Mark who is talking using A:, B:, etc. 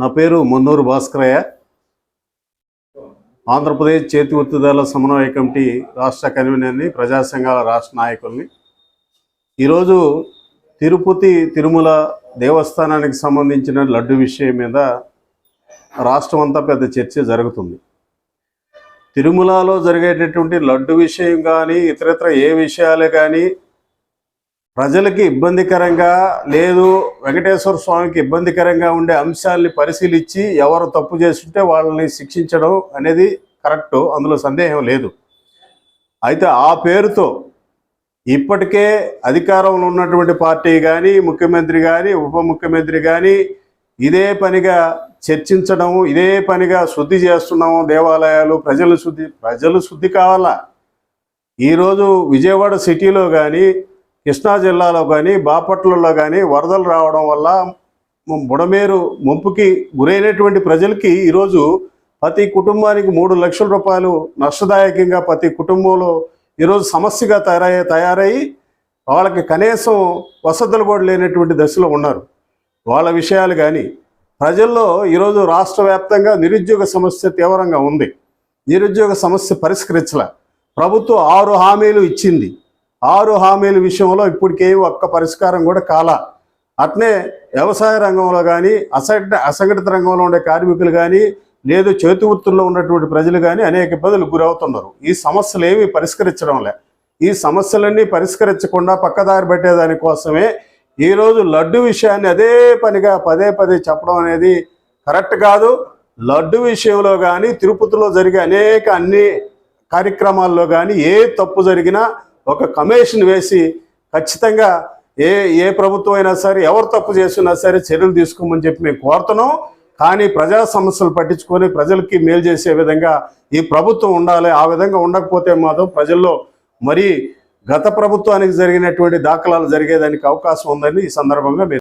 A: నా పేరు మన్నూరు భాస్కరయ్య. ఆంధ్రప్రదేశ్ చేతి వృత్తిదారుల సమన్వయ కమిటీ రాష్ట్ర కన్వీనర్ని ప్రజా సంఘాల రాష్ట్ర నాయకుల్ని. ఈరోజు తిరుపతి తిరుమల దేవస్థానానికి సంబంధించిన లడ్డు విషయం మీద రాష్ట్రం అంతా పెద్ద చర్చ జరుగుతుంది. తిరుమలలో జరిగేటటువంటి లడ్డు విషయం కానీ ఇతరత్ర ఏ విషయాలే కానీ ప్రజలకి ఇబ్బందికరంగా లేదు వెంకటేశ్వర స్వామికి ఇబ్బందికరంగా ఉండే అంశాలని పరిశీలించి ఎవరు తప్పు చేస్తుంటే వాళ్ళని శిక్షించడం అనేది కరెక్ట్ అందులో సందేహం లేదు. అయితే ఆ పేరుతో ఇప్పటికే అధికారంలో ఉన్నటువంటి పార్టీ కానీ ముఖ్యమంత్రి కానీ ఉప ముఖ్యమంత్రి కానీ ఇదే పనిగా చర్చించడం ఇదే పనిగా శుద్ధి చేస్తున్నాము దేవాలయాలు ప్రజలు శుద్ధి ప్రజలు శుద్ధి కావాలా? ఈరోజు విజయవాడ సిటీలో కానీ కృష్ణా జిల్లాలో కానీ బాపట్లలో కానీ వరదలు రావడం వల్ల బుడమేరు ముంపుకి గురైనటువంటి ప్రజలకి ఈరోజు ప్రతి కుటుంబానికి మూడు లక్షల రూపాయలు నష్టదాయకంగా ప్రతి కుటుంబంలో ఈరోజు సమస్యగా తయారయ్యే తయారయ్యి వాళ్ళకి కనీసం వసతులు కూడా లేనటువంటి దశలో ఉన్నారు. వాళ్ళ విషయాలు కానీ ప్రజల్లో ఈరోజు రాష్ట్ర వ్యాప్తంగా నిరుద్యోగ సమస్య తీవ్రంగా ఉంది. నిరుద్యోగ సమస్య పరిష్కరించలే. ప్రభుత్వం ఆరు హామీలు ఇచ్చింది. ఆరు హామీల విషయంలో ఇప్పటికే ఒక్క పరిష్కారం కూడా కాల. అట్నే వ్యవసాయ రంగంలో కానీ అసంఘ అసంఘటిత రంగంలో ఉండే కార్మికులు కానీ లేదు చేతి వృత్తుల్లో ఉన్నటువంటి ప్రజలు కానీ అనేక ఇబ్బందులు గురవుతున్నారు. ఈ సమస్యలు ఏమీ పరిష్కరించడం లే. ఈ సమస్యలన్నీ పరిష్కరించకుండా పక్కదారి పెట్టేదాని కోసమే ఈరోజు లడ్డు విషయాన్ని అదే పనిగా పదే పదే చెప్పడం అనేది కరెక్ట్ కాదు. లడ్డు విషయంలో కానీ తిరుపతిలో జరిగే అనేక అన్ని కార్యక్రమాల్లో కానీ ఏ తప్పు జరిగినా ఒక కమిషన్ వేసి ఖచ్చితంగా ఏ ఏ ప్రభుత్వం అయినా సరే ఎవరు తప్పు చేస్తున్నా సరే చర్యలు తీసుకోమని చెప్పి మేము కోరుతున్నాం. కానీ ప్రజా సమస్యలు పట్టించుకొని ప్రజలకి మేలు చేసే విధంగా ఈ ప్రభుత్వం ఉండాలి. ఆ విధంగా ఉండకపోతే మాత్రం ప్రజల్లో మరి గత ప్రభుత్వానికి జరిగినటువంటి దాఖలాలు జరిగేదానికి అవకాశం ఉందని ఈ సందర్భంగా మేము